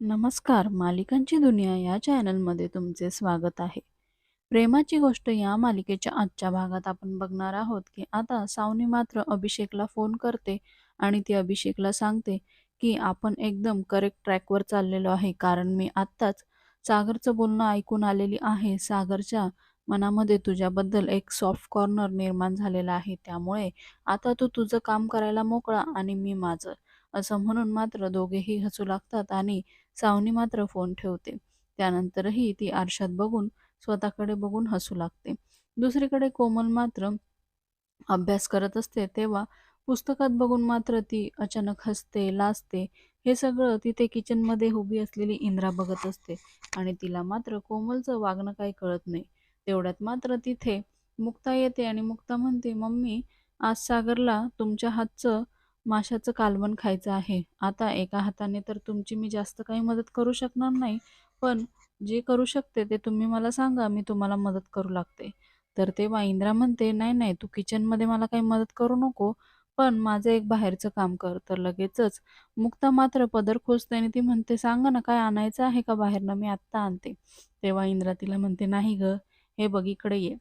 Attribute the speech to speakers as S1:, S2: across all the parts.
S1: नमस्कार. मालिकांची दुनिया या चॅनलमध्ये तुमचे स्वागत आहे. प्रेमाची गोष्ट या मालिकेच्या आजच्या भागात आपण बघणार आहोत की आता सावनी मात्र अभिषेकला फोन करते आणि ती अभिषेकला सांगते की आपण एकदम करेक्ट ट्रॅकवर चाललेलो आहे. कारण मी आत्ताच सागरचं बोलणं ऐकून आलेली आहे. सागरच्या मनामध्ये तुझ्याबद्दल एक सॉफ्ट कॉर्नर निर्माण झालेला आहे. त्यामुळे आता तू तुझं काम करायला मोकळा आणि मी माझं. असं म्हणून मात्र दोघेही हसू लागतात आणि सावनी मात्र फोन ठेवते. त्यानंतरही ती आरशात बघून स्वतःकडे बघून हसू लागते. दुसरीकडे कोमल मात्र अभ्यास करत असते तेव्हा पुस्तकात बघून मात्र ती अचानक हसते लाजते. हे सगळं तिथे किचनमध्ये उभी असलेली इंद्रा बघत असते आणि तिला मात्र कोमलचं वागणं काही कळत नाही. तेवढ्यात मात्र तिथे मुक्ता येते आणि मुक्ता म्हणते मम्मी आज सागरला तुमच्या हातचं माशाचं कालवण खायचं आहे. आता एका हाताने तर तुमची मी जास्त काही मदत करू शकणार नाही पण जे करू शकते ते तुम्ही मला सांगा मी तुम्हाला मदत करू लागते. तर तेव्हा इंद्रा म्हणते नाही नाही तू किचनमध्ये मला काही मदत करू नको पण माझं एक बाहेरचं काम कर. तर लगेचच मुक्ता मात्र पदर खोचते आणि ती म्हणते सांगा ना काय आणायचं आहे का बाहेरनं? मी आत्ता आणते. तेव्हा इंद्रा तिला म्हणते नाही ग हे बघ इकडे ये.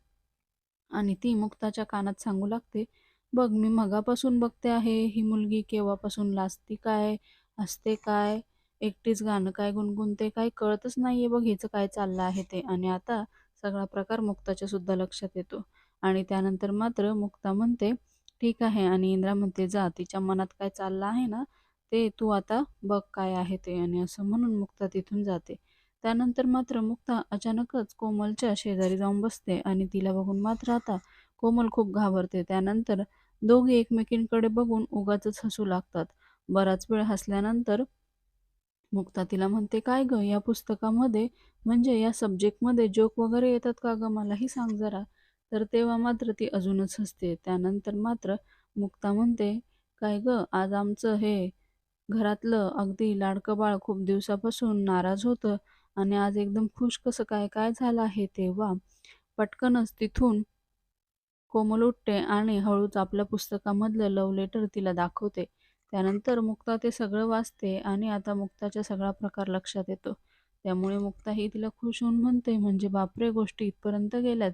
S1: आणि ती मुक्ताच्या कानात सांगू लागते बघ मी मगापासून बघते आहे ही मुलगी केव्हापासून लाजती काय हसते काय एकटीच गाणं काय गुणगुणते काय कळतच नाहीये बघ हिचं काय चाललं आहे ते. आणि आता सगळा प्रकार मुक्ताच्या सुद्धा लक्षात येतो. आणि त्यानंतर मात्र मुक्ता म्हणते ठीक आहे. आणि इंद्रा म्हणते जा तिच्या मनात काय चाललं आहे ना ते तू आता बघ काय आहे ते. आणि असं म्हणून मुक्ता तिथून जाते. त्यानंतर मात्र मुक्ता अचानकच कोमलच्या शेजारी जाऊन बसते आणि तिला बघून मात्र आता कोमल खूप घाबरते. त्यानंतर दोघे एकमेकींकडे बघून उगाच हसू लागतात. बराच वेळ हसल्यानंतर मुक्ता तिला म्हणते काय ग या पुस्तकामध्ये म्हणजे या सब्जेक्टमध्ये जोक वगैरे येतात का ग? मलाही सांग जरा. तर तेव्हा मात्र ती अजूनच हसते. त्यानंतर मात्र मुक्ता म्हणते काय ग आज आमचं हे घरातलं अगदी लाडकं बाळ खूप दिवसापासून नाराज होतं आणि आज एकदम खुश कसं काय काय झालं आहे तेव्हा? पटकनच तिथून कोमल उठते आणि हळूच आपल्या पुस्तकामधलं लव्ह लेटर तिला दाखवते. त्यानंतर मुक्ता ते सगळं वाचते आणि आता मुक्ताचा सगळा प्रकार लक्षात येतो. त्यामुळे मुक्ता ही तिला खुश होऊन म्हणते म्हणजे बापरे गोष्टी इथपर्यंत गेल्यात.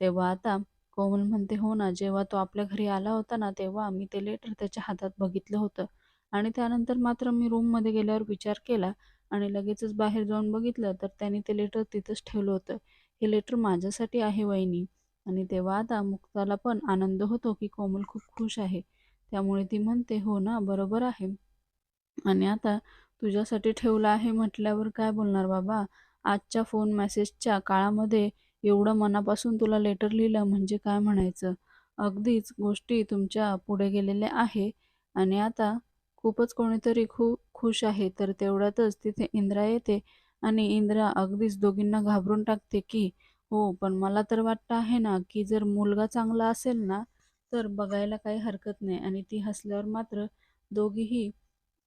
S1: तेव्हा आता कोमल म्हणते हो ना जेव्हा तो आपल्या घरी आला होता ना तेव्हा मी ते लेटर त्याच्या हातात बघितलं होतं. आणि त्यानंतर मात्र मी रूममध्ये गेल्यावर विचार केला आणि लगेचच बाहेर जाऊन बघितलं तर त्याने ते लेटर तिथंच ठेवलं होतं. हे लेटर माझ्यासाठी आहे वहिनी. आणि तेव्हा आता मुक्ताला पण आनंद होतो की कोमल खूप खुश आहे. त्यामुळे ती म्हणते हो ना बरोबर आहे. आणि आता तुझ्यासाठी ठेवलं आहे म्हटल्यावर काय बोलणार बाबा? आजच्या फोन मेसेजच्या काळामध्ये एवढं मनापासून तुला लेटर लिहिलं म्हणजे काय म्हणायचं? अगदीच गोष्टी तुमच्यापुढे गेलेल्या आहे. आणि आता खूपच कोणीतरी खूप खुश आहे. तर तेवढ्यातच तिथे इंद्रा येते आणि इंद्रा अगदीच दोघींना घाबरून टाकते की हो, पण मला तर वाटतं आहे ना, की जर मुलगा चांगला असेल ना, तर बघायला काही हरकत नाही आणि ती हसल्यावर मात्र दोघीही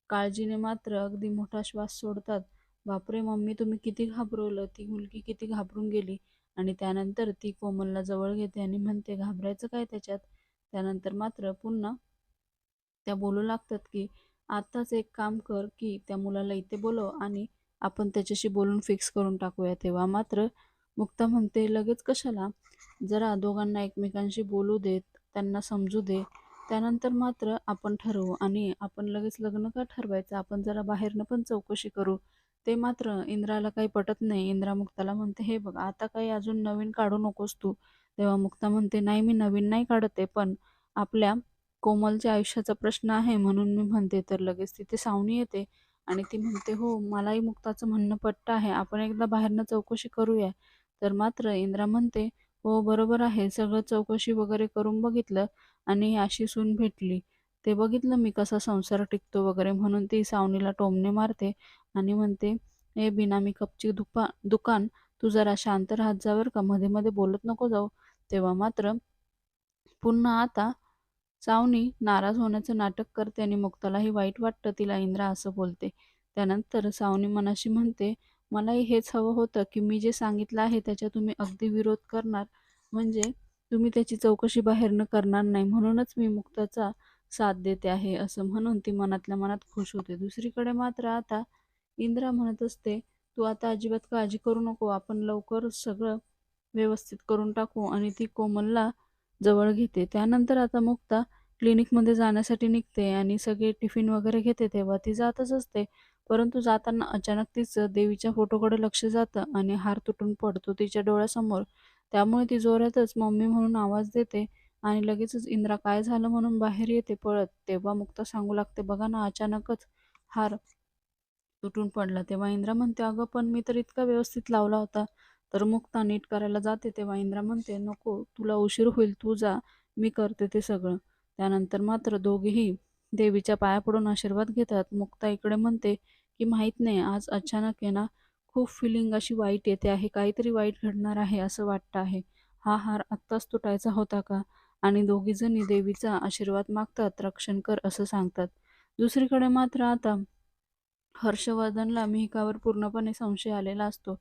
S1: काळजीने मात्र अगदी मोठा श्वास सोडतात. बापरे! मम्मी तुम्ही किती घाबरवलं. ती मुलगी किती घाबरून गेली आणि त्यानंतर ती कोमलला जवळ घेते आणि म्हणते, "घाबरायचं काय त्याच्यात?" त्यानंतर मात्र पुन्हा त्या बोलू लागतात, की "आत्ताच एक काम कर, की त्या मुलाला इथे बोलव आणि आपण त्याच्याशी बोलून फिक्स करून टाकूया." तेव्हा मात्र मुक्ता म्हणते, "लगेच कशाला? जरा दोघांना एकमेकांशी बोलू देत, त्यांना समजू दे. त्यानंतर मात्र आपण ठरवू आणि आपण लगेच लग्न का ठरवायचं? आपण जरा बाहेरनं पण चौकशी करू." ते मात्र इंद्राला काही पटत नाही. इंद्रा मुक्ताला म्हणते, "हे बघ, आता काही अजून नवीन काढू नकोस तू." तेव्हा मुक्ता म्हणते, "नाही, मी नवीन नाही काढत आहे, पण आपल्या कोमलच्या आयुष्याचा प्रश्न आहे म्हणून मी म्हणते." तर लगेच तिथे सावनी येते आणि ती म्हणते, "हो, मलाही मुक्ताचं म्हणणं पट्ट आहे. आपण एकदा बाहेरनं चौकशी करूया." तर मात्र इंद्रा म्हणते, "हो, बरोबर आहे. सगळं चौकशी वगैरे करून बघितलं आणि अशी सून भेटली. ते बघितलं मी कसा संसार टिकतो वगैरे." म्हणून ती सावनीला टोमणे मारते आणि म्हणते, "ए बिनामी कपची दुपा दुकान, तू जरा शांत राहत जावर का. मध्ये-मध्ये बोलत नको जाऊ." तेव्हा मात्र पुन्हा आता सावनी नाराज होण्याचं नाटक करते आणि मुक्तालाही वाईट वाटतं तिला इंद्रा असं बोलते. त्यानंतर सावनी मनाशी म्हणते, "मलाही हेच हवं होतं, की मी जे सांगितलं आहे त्याच्या तुम्ही अगदी विरोध करणार. म्हणजे तुम्ही त्याची चौकशी बाहेरनं करणार नाही. म्हणूनच मी मुक्ताचा साथ देते आहे." असं म्हणून ती मनातल्या मनात खुश होते. दुसरीकडे मात्र आता इंद्रा म्हणत असते तू आता अजिबात काळजी करू नको आपण लवकर सगळं व्यवस्थित करून टाकू आणि ती कोमलला जवळ घेते त्यानंतर आता मुक्ता क्लिनिकमध्ये जाण्यासाठी निघते आणि सगळे टिफिन वगैरे घेते तेव्हा ती जातच असते. परंतु जाताना अचानक तिचं देवीच्या फोटोकडे लक्ष जातं आणि हार तुटून पडतो तिच्या डोळ्यासमोर. त्यामुळे ती जोरातच मम्मी म्हणून आवाज देते आणि लगेचच इंद्रा काय झालं म्हणून बाहेर येते पळत. तेव्हा मुक्ता सांगू लागते बघा ना अचानकच हार तुटून पडला. तेव्हा इंद्रा म्हणते अगं पण मी तर इतका व्यवस्थित लावला होता. तर मुक्ता नीट करायला जाते. तेव्हा इंद्रा म्हणते नको तुला उशीर होईल तू जा मी करते ते सगळं. त्यानंतर मात्र दोघेही देवीच्या पाया पडून आशीर्वाद घेतात. मुक्ता इकडे म्हणते की माहीत नाही आज अचानक आहे ना खूप फिलिंग अशी वाईट येते आहे काहीतरी वाईट घडणार आहे असं वाटतं आहे. हा हार आत्ताच तुटायचा होता का? आणि दोघीजणी देवीचा आशीर्वाद मागतात रक्षण कर असं सांगतात. दुसरीकडे मात्र आता हर्षवर्धनला मिहिकावर पूर्णपणे संशय आलेला असतो.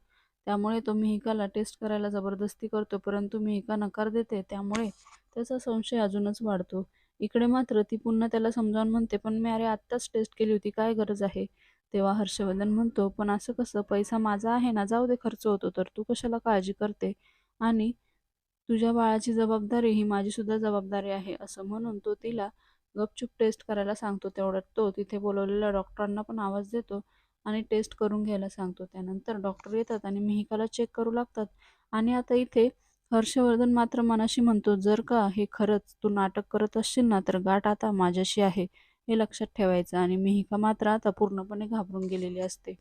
S1: त्यामुळे तो मिहिकाला टेस्ट करायला जबरदस्ती करतो परंतु मिहिका नकार देते. त्यामुळे त्याचा संशय अजूनच वाढतो. इकडे मात्र ती पुन्हा त्याला समजावून म्हणते पण मी अरे आत्ताच टेस्ट केली होती काय गरज आहे? तेव्हा हर्षवर्धन म्हणतो पण असं कसं? पैसा माझा आहे ना जाऊ दे खर्च होतो तर. तू कशाला काळजी करते? आणि तुझ्या बाळाची जबाबदारी ही माझी सुद्धा जबाबदारी आहे. असं म्हणून तो तिला गपचूप टेस्ट करायला सांगतो तेवढ्यात तो तिथे बोलवलेल्या डॉक्टरांना पण आवाज देतो आणि टेस्ट करून घ्यायला सांगतो. त्यानंतर डॉक्टर येतात आणि मिहिकाला चेक करू लागतात. आणि आता इथे हर्षवर्धन मात्र मनाशी म्हणतो जर का हे खरंच तू नाटक करत असशील ना तर गाठ आता माझ्याशी आहे. हे लक्षात ठेवायचं आणि मिहिका मात्र आता पूर्णपणे घाबरून गेलेली असते.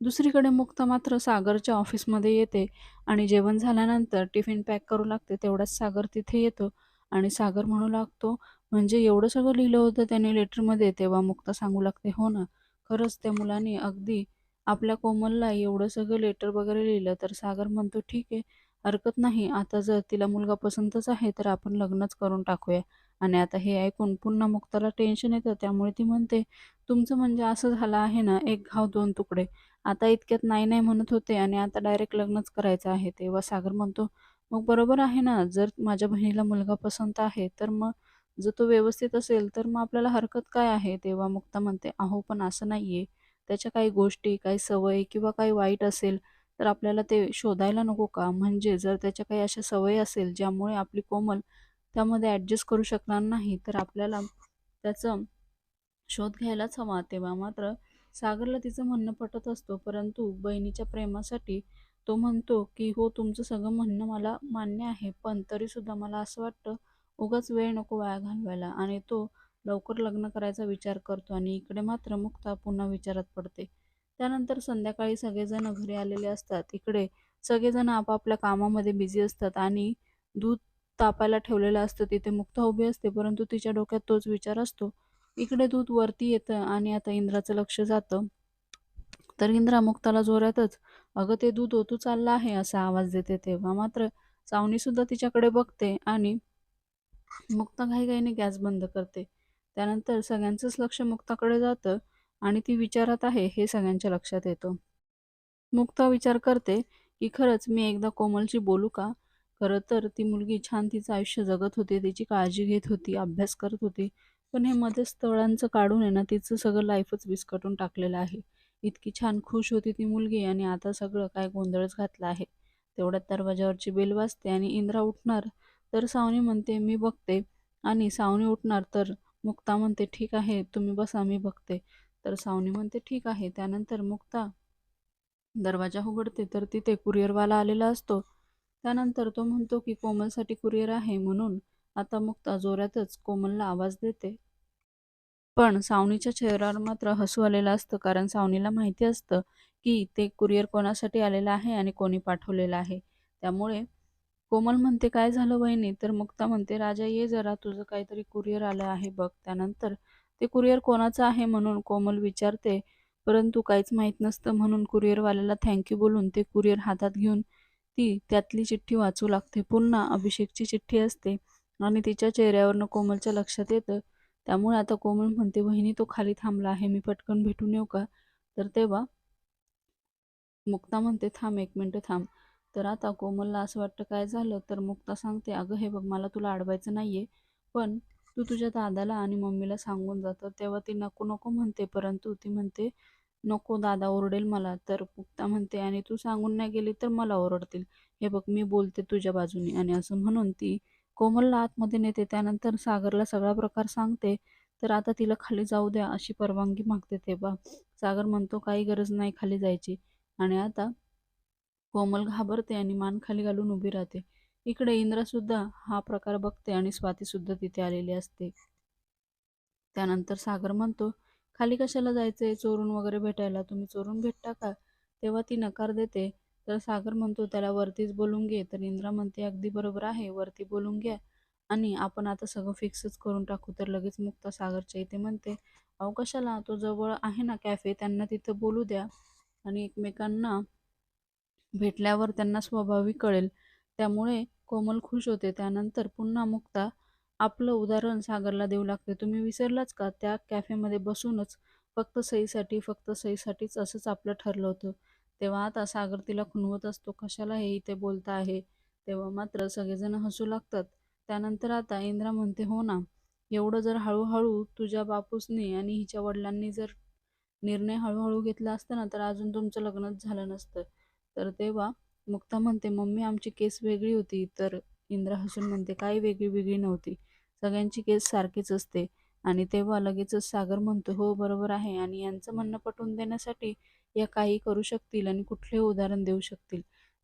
S1: दुसरीकडे मुक्ता मात्र सागरच्या ऑफिसमध्ये येते आणि जेवण झाल्यानंतर टिफिन पॅक करू लागते तेवढाच सागर तिथे येतो आणि सागर म्हणू लागतो म्हणजे एवढं सगळं लिहिलं होतं त्याने लेटरमध्ये तेव्हा मुक्ता सांगू लागते हो ना. खरंच त्या मुलाने अगदी आपल्या कोमलला एवढं सगळं लेटर वगैरे लिहिलं तर सागर म्हणतो ठीक आहे हरकत नाही. आता जर तिला मुलगा पसंतच आहे तर आपण लग्नच करून टाकूया. आणि आता हे ऐकून पुन्हा मुक्ताला टेन्शन येतं. त्यामुळे ती म्हणते तुमचं म्हणजे असं झालं आहे ना एक घाव दोन तुकडे. आता इतक्यात नाही नाही म्हणत होते आणि आता डायरेक्ट लग्नच करायचं आहे. तेव्हा सागर म्हणतो मग बरोबर आहे ना जर माझ्या बहिणीला मुलगा पसंत आहे तर मग जर तो व्यवस्थित असेल तर मग आपल्याला हरकत काय आहे? तेव्हा मुक्ता म्हणते अहो पण असं नाही आहे त्याच्या काही गोष्टी काही सवय किंवा काही वाईट असेल तर आपल्याला ते शोधायला नको का? म्हणजे जर त्याच्या काही अशा सवयी असेल ज्यामुळे आपली कोमल त्यामध्ये ॲडजस्ट करू शकणार नाही तर आपल्याला त्याचं शोध घ्यायलाच हवा तेव्हा. मात्र सागरला तिचं म्हणणं पटत असतो परंतु बहिणीच्या प्रेमासाठी तो म्हणतो की हो तुमचं सगळं म्हणणं मला मान्य आहे पण तरीसुद्धा मला असं वाटतं उगाच वेळ नको वाया घालवायला. आणि तो लवकर लग्न करायचा विचार करतो आणि इकडे मात्र मुक्ता पुन्हा विचारात पडते. त्यानंतर संध्याकाळी सगळेजण घरी आलेले असतात. इकडे सगळेजण आपापल्या कामामध्ये बिझी असतात आणि दूध तापायला ठेवलेलं असतं. तिथे मुक्ता उभी असते परंतु तिच्या डोक्यात तोच विचार असतो. इकडे दूध वरती येतं आणि आता इंद्राचं लक्ष जातं. तर इंद्रा मुक्ताला जोरातच अगं ते दूध ओतू चाललं आहे असा आवाज देते तेव्हा. मात्र सावनी सुद्धा तिच्याकडे बघते आणि मुक्ता घाईघाईने गॅस बंद करते. त्यानंतर सगळ्यांचंच लक्ष मुक्ताकडे जातं. आणि ती विचारात आहे हे सगळ्यांच्या लक्षात येतं. मुक्ता विचार करते की खरंच मी एकदा कोमलशी बोलू का? खरं तर ती मुलगी छान तिचं आयुष्य जगत होती तिची काळजी घेत होती अभ्यास करत होती. पण हे मध्ये स्थळांचं काढून आहे ना तिचं सगळं लाईफच विस्कटून टाकलेलं आहे. इतकी छान खुश होती ती मुलगी आणि आता सगळं काय गोंधळच घातला आहे. तेवढ्यात दरवाजावरची बेल वाजते आणि इंद्रा उठणार तर सावनी म्हणते मी बघते. आणि सावनी उठणार तर मुक्ता म्हणते ठीक आहे तुम्ही बसा मी बघते. तर सावनी म्हणते ठीक आहे. त्यानंतर मुक्ता दरवाजा उघडते तर तिथे कुरिअरवाला आलेला असतो. त्यानंतर तो म्हणतो की कोमलसाठी कुरिअर आहे म्हणून आता मुक्ता जोरातच कोमलला आवाज देते. पण सावनीच्या चेहऱ्यावर मात्र हसू आलेलं असतं कारण सावनीला माहिती असतं की ते कुरिअर कोणासाठी आलेलं आहे आणि कोणी पाठवलेलं आहे. त्यामुळे कोमल म्हणते काय झालं वहिनी? तर मुक्ता म्हणते राजा ये जरा तुझं काहीतरी कुरिअर आलं आहे बघ. त्यानंतर ते कुरिअर कोणाचं आहे म्हणून कोमल विचारते. परंतु काहीच माहीत नसतं म्हणून कुरिअरवाल्याला थँक्यू बोलून ते कुरिअर हातात घेऊन ती त्यातली चिठ्ठी वाचू लागते. पुन्हा अभिषेकची चिठ्ठी असते आणि तिच्या चेहऱ्यावरनं कोमलच्या लक्षात येतं. त्यामुळे आता कोमल म्हणते वहिनी तो खाली थांबला आहे. मी पटकन भेटून येऊ का? तर तेव्हा मुक्ता म्हणते थांब एक मिनटं थांब. तर आता कोमलला असं वाटतं काय झालं? तर मुक्ता सांगते अगं हे बघ मला तुला अडवायचं नाही आहे पण तू तुझ्या दादाला आणि मम्मीला सांगून जातं तेव्हा ती नको नको म्हणते. परंतु ती म्हणते नको दादा ओरडेल मला. तर पुक्ता म्हणते आणि तू सांगून नाही गेली तर मला ओरडतील. हे बघ मी बोलते तुझ्या बाजूने. आणि असं म्हणून ती कोमलला आतमध्ये नेते. त्यानंतर सागरला सगळा प्रकार सांगते. तर आता तिला खाली जाऊ द्या अशी परवानगी मागते तेव्हा सागर म्हणतो काही गरज नाही खाली जायची. आणि आता कोमल घाबरते आणि मान खाली घालून उभी राहते. इकडे इंद्रसुद्धा हा प्रकार बघते आणि स्वातीसुद्धा तिथे आलेली असते. त्यानंतर सागर म्हणतो खाली कशाला जायचंय? चोरून वगैरे भेटायला तुम्ही चोरून भेटता का? तेव्हा ती नकार देते. तर सागर म्हणतो त्याला वरतीच बोलून घे. तर इंद्रा म्हणते अगदी बरोबर आहे वरती बोलून घ्या. आणि आपण आता सगळं फिक्सच करून टाकू. तर लगेच मुक्ता सागरच्या इथे म्हणते अहो कशाला? तो जवळ आहे ना कॅफे त्यांना तिथं बोलू द्या. आणि एकमेकांना भेटल्यावर त्यांना स्वाभाविक कळेल. त्यामुळे कोमल खुश होते. त्यानंतर पुन्हा मुक्ता आपलं उदाहरण सागरला देऊ लागते. तुम्ही विसरलाच का? त्या कॅफेमध्ये बसूनच फक्त सहीसाठी फक्त सहीसाठीच असंच आपलं ठरलं होतं. तेव्हा आता सागर तिला खुणवत असतो कशाला हे इथे बोलता आहे? तेव्हा मात्र सगळेजण हसू लागतात. त्यानंतर आता इंद्रा म्हणते हो ना एवढं जर हळूहळू तुझ्या बापूसनी आणि हिच्या वडिलांनी जर निर्णय हळूहळू घेतला असता ना तर अजून तुमचं लग्नच झालं नसतं. तर तेव्हा मुक्ता म्हणते मम्मी आमची केस वेगळी होती. तर इंद्रा हसून म्हणते काही वेगळी वेगळी नव्हती. सगळ्यांची केस सारखीच असते. आणि तेव्हा लगेचच सागर म्हणतो हो बरोबर आहे. आणि यांचं म्हणणं पटवून देण्यासाठी या काही करू शकतील आणि कुठले उदाहरण देऊ शकतील.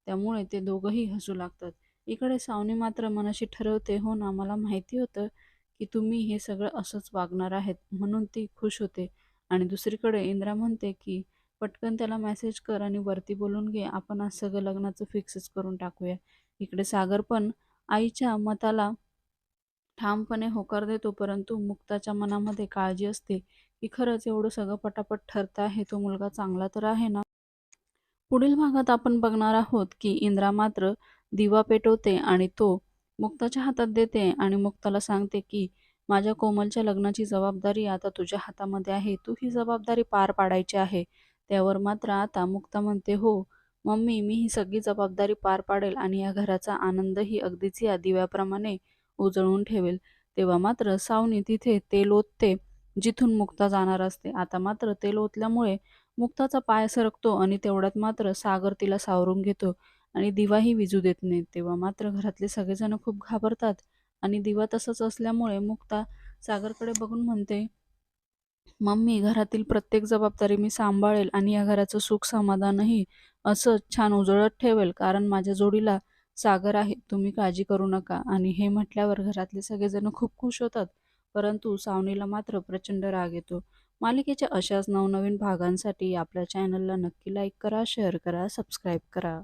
S1: त्यामुळे ते दोघंही हसू लागतात. इकडे सावनी मात्र मनाशी ठरवते हो ना मला माहिती होतं की तुम्ही हे सगळं असंच वागणार आहेत. म्हणून ती खुश होते. आणि दुसरीकडे इंद्रा म्हणते की पटकन त्याला मेसेज कर आणि वरती बोलून घे. आपण आज सगळं लग्नाचं फिक्सच करून टाकूया. इकडे सागर पण आईच्या मताला ठामपणे होकार देतो परंतु मुक्ताच्या मनामध्ये काळजी असते की खरंच एवढं सगळं पटापट ठरतं आहे तो मुलगा चांगला तर आहे ना? पुढील भागात आपण बघणार आहोत की इंद्रा मात्र दिवा पेटवते आणि तो मुक्ताच्या हातात देते आणि मुक्ताला सांगते की माझ्या कोमलच्या लग्नाची जबाबदारी आता तुझ्या हातामध्ये आहे. तू ही जबाबदारी पार पाडायची आहे. त्यावर मात्र आता मुक्ता म्हणते हो मम्मी मी ही सगळी जबाबदारी पार पाडेल आणि या घराचा आनंदही अगदीच या दिव्याप्रमाणे उजळून ठेवेल. तेव्हा मात्र सावनी तिथे तेल ओतते जिथून मुक्ता जाणार असते. आता मात्र तेल ओतल्यामुळे मुक्ताचा पाय सरकतो आणि तेवढ्यात मात्र सागर तिला सावरून घेतो आणि दिवाही विजू देत नाही. तेव्हा मात्र घरातले सगळेजण खूप घाबरतात आणि दिवा तसंच असल्यामुळे मुक्ता सागरकडे बघून म्हणते मम्मी घरातील प्रत्येक जबाबदारी मी सांभाळेल आणि या घराचं सुख समाधानही असंच छान उजळत ठेवेल कारण माझ्या जोडीला सागर आहे. तुम्ही काळजी करू नका. आणि हे म्हटल्यावर घरातले सगळेजण खूप खुश होतात परंतु सावनीला मात्र प्रचंड राग येतो. मालिकेच्या अशाच नवनवीन भागांसाठी आपल्या चॅनलला नक्की लाईक करा शेअर करा सबस्क्राईब करा.